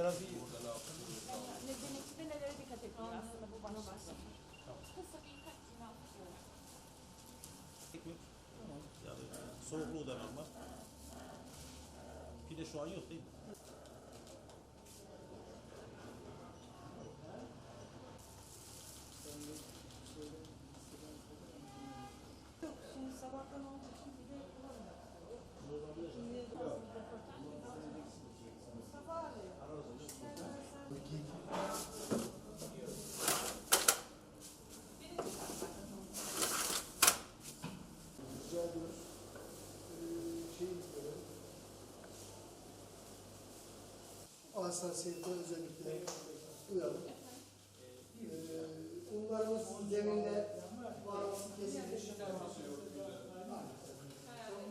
Ne denekçide nelere dikkat ediyor aslında bu başlıkta? Kısa birkaç cümle atıyorum. Ekmek. Yani soğukluğu da normal. Pide şu an yok değil mi? Yok şimdi sabahtan olduğu için bir de yapılamıyor. Şimdi Mustafa abi. Rica ediyoruz. Ee, şey görelim. O hassasiyete özellikle duyalım. Ee, unlarımız zeminde bağlantısı kesilmiş.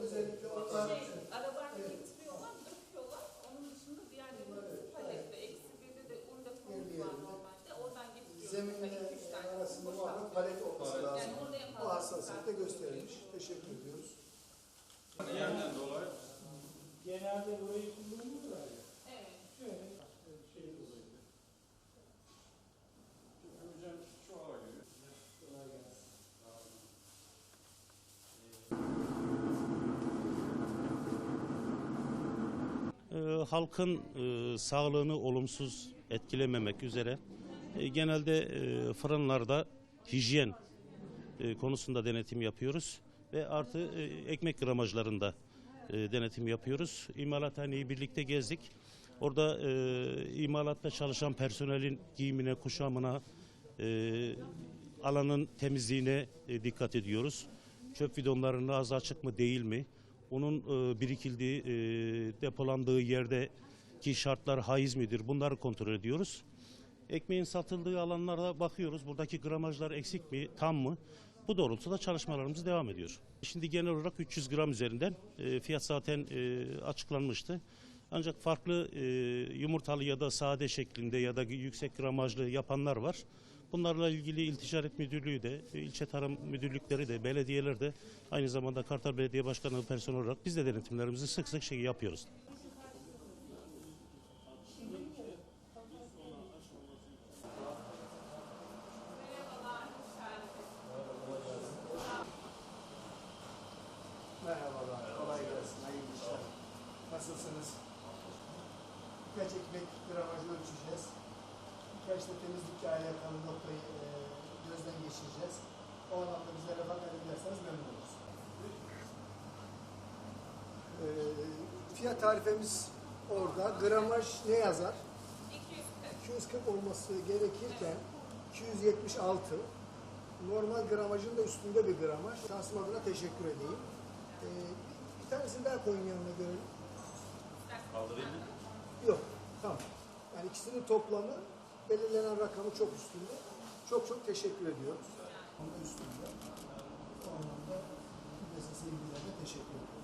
Özellikle onlar Şey, arabayla getiriyorlar, döküyorlar. Onun dışında diğerlerinin palette, eksi birde de un depomuz var normalde. Oradan getiriyorlar. zeminle Hani arasında muhakkak palet olması lazım. Bu fazla hassasiyete gösterilmiş. Teşekkür ediyoruz. Yerden dolayı Genelde burayı kullanıyorlar ya. Ee, halkın e, sağlığını olumsuz etkilememek üzere e, genelde e, fırınlarda hijyen e, konusunda denetim yapıyoruz ve artı e, ekmek gramajlarında e, denetim yapıyoruz. İmalathaneyi birlikte gezdik. Orada e, imalatta çalışan personelin giyimine, kuşamına, e, alanın temizliğine e, dikkat ediyoruz. Çöp bidonlarının ağzı açık mı değil mi? Onun e, birikildiği, e, depolandığı yerdeki şartlar haiz midir? Bunları kontrol ediyoruz. Ekmeğin satıldığı alanlara bakıyoruz. Buradaki gramajlar eksik mi, tam mı? Bu doğrultuda çalışmalarımız devam ediyor. Şimdi genel olarak 300 gram üzerinden e, fiyat zaten e, açıklanmıştı. Ancak farklı e, yumurtalı ya da sade şeklinde ya da yüksek gramajlı yapanlar var. Bunlarla ilgili İl Ticaret Müdürlüğü de, ilçe tarım müdürlükleri de, belediyeler de aynı zamanda Kartal Belediye Başkanlığı personel olarak biz de denetimlerimizi sık sık şey yapıyoruz. Merhabalar, kolay gelsin, hayırlı işler. Nasılsınız? Birkaç ekmek gramajı ölçeceğiz. Birkaç da temizlikle alakalı noktayı e, gözden geçireceğiz. O anlamda bizlere haber ederseniz memnun oluruz. E, fiyat tarifemiz orada. Gramaj ne yazar? 240. 240 olması gerekirken 276 normal gramajın da üstünde bir gramaj. Şansım adına teşekkür edeyim. Ee, bir tanesini daha koyun yanına görelim. Kaldırayım mı? Yok, tamam. Yani ikisinin toplamı belirlenen rakamı çok üstünde. Çok çok teşekkür ediyoruz. Onun üstünde. O anlamda müessese ilgilerine teşekkür ediyoruz.